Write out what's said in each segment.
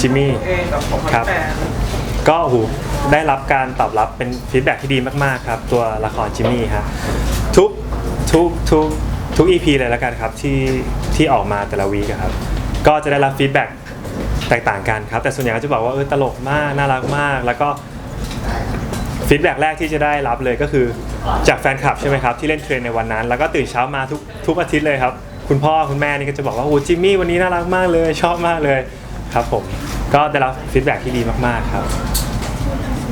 จิมมี่ครับ ก็หูได้รับการตอบรับเป็นฟีดแบ็ที่ดีมากๆครับ ตัวละครจิมมี่ครับทุกทุกทุกทุก EP เลยแล้วกันครับที่ที่ออกมาแต่ละวีคครับ ก็จะได้รับฟีดแบ็แตกต่างกันครับ แต่ส่วนใหญ่ก็จะบอกว่าเออตลกมากน่ารักมาก แล้วก็ฟีดแบ็แรกที่จะได้รับเลยก็คือจากแฟนคลับใช่ไหมครับที่เล่นเทรนในวันนั้น แล้วก็ตื่นเช้ามาทุกทุกอาทิตย์เลยครับ คุณพ่อคุณแม่นี่ก็จะบอกว่าโอ้จิมมี่วันนี้น่ารักมากเลย ชอบมากเลย ครับผมก็ได้รับฟีดแบ็ที่ดีมากๆครับ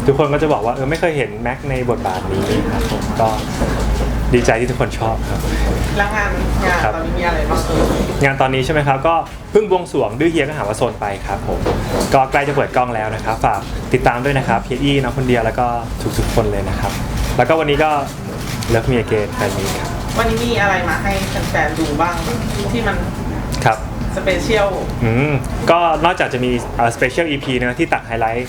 ทุกคนก็จะบอกว่าเออไม่เคยเห็นแม็กในบทบาทนี้ครับผมก็ดีใจที่ทุกคนชอบครับ แล้วงานงานครับตอนนี้มีอะไรบ้างเอ่ยงานตอนนี้ใช่ไหมครับ ก็เพิ่งบวงสรวงดื้อเฮียก็หาว่าโซนไปครับผมก็ใกล้จะเปิดกล้องแล้วนะครับฝากติดตามด้วยนะครับเฮียอี้น้องคนเดียวแล้วก็ทุกๆคนเลยนะครับ แล้วก็วันนี้ก็เลิฟเมียเกตแฟนนี้ครับวันนี้มีอะไรมาให้แฟนๆดูบ้างที่มัน ครับ สเปเชียลอืมก็นอกจากจะมีสเปเชียลอีพีนะที่ตักไฮไลท์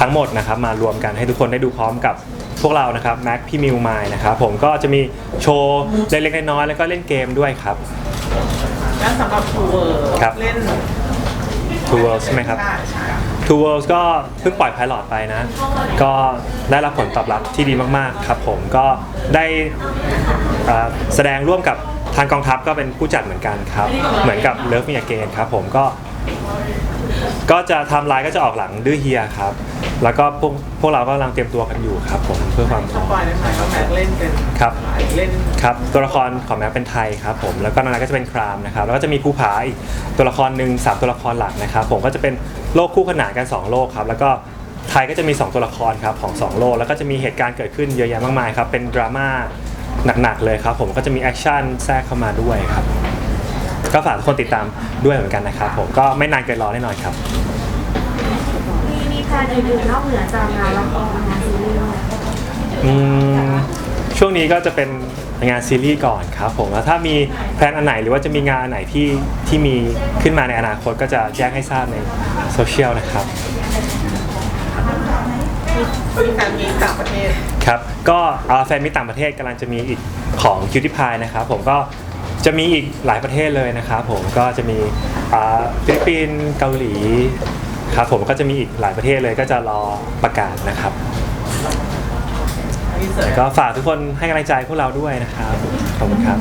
ทั้งหมดนะครับมารวมกันให้ทุกคนได้ดูพร้อมกับพวกเรานะครับแม็กพี่มิวไมล์นะครับผมก็จะมีโชว์เล็กๆน้อยๆแล้วก็เล่นเกมด้วยครับ และสำหรับทัวร์ครับ เล่น Two Worlds ใช่ไหมครับใช่ใช่ Two Worlds ก็เพิ่งปล่อยไพลอตไปนะ ก็ได้รับผลตอบรับที่ดีมากๆครับผมก็ได้เอ่อแสดงร่วมกับ ทางกองทัพก็เป็นผู้จัดเหมือนกันครับ เหมือนกับ Love Me Again ครับผมก็ ก็จะไทำลายก็จะออกหลังดื้อเฮียครับ แล้วก็พวกพวกเราก็กำลังเตรียมตัวกันอยู่ครับผมเพื่อความพสร้อมปอยได้ไหมว่าแม็กเล่นเป็นครับใครเล่นครับตัวละครของแม็กเป็นไทยครับผมแล้วก็นางร้ายก็จะเป็นครามนะครับแล้วก็จะมีภูผาอีกตัวละครหนึ่งสามตัวละครหลักนะครับ ผมก็จะเป็นโลกคู่ขนานกัน2โลกครับแล้วก็ไทยก็จะมี2ตัวละครครับของ2โลกแล้วก็จะมีเหตุการณ์เกิดขึ้นเยอะแยะมากมายครับเป็นดราม่า หนักๆเลยครับ ผมก็จะมีแอคชั่นแทรกเข้ามาด้วยครับ ก็ฝากทุกคนติดตามด้วยเหมือนกันนะครับผมก็ไม่นานเกินรอแน่นอนครับ มีมีแพลนอื่นๆนอกเหนือจากงานละครงานซีรีส์ไหมอืมช่วงนี้ก็จะเป็นงานซีรีส์ก่อนครับผมแล้วถ้ามีแพลนอันไหนหรือว่าจะมีงานอันไหนที่ที่มีขึ้นมาในอนาคตก็จะแจ้งให้ทราบในโซเชียลนะครับ มีการมีต่างประเทศ ครับ ก็แฟนมิตรต่างประเทศกำลังจะมีอีกของคิว t ิพายนะครับผมก็จะมีอีกหลายประเทศเลยนะครับผมก็จะมีอ่าฟิลิปปินส์เกาหลีครับผมก็จะมีอีกหลายประเทศเลยก็จะรอประกาศนะครับก็ฝากทุกคนให้กำลังใจพวกเราด้วยนะครับขอบคุณครับ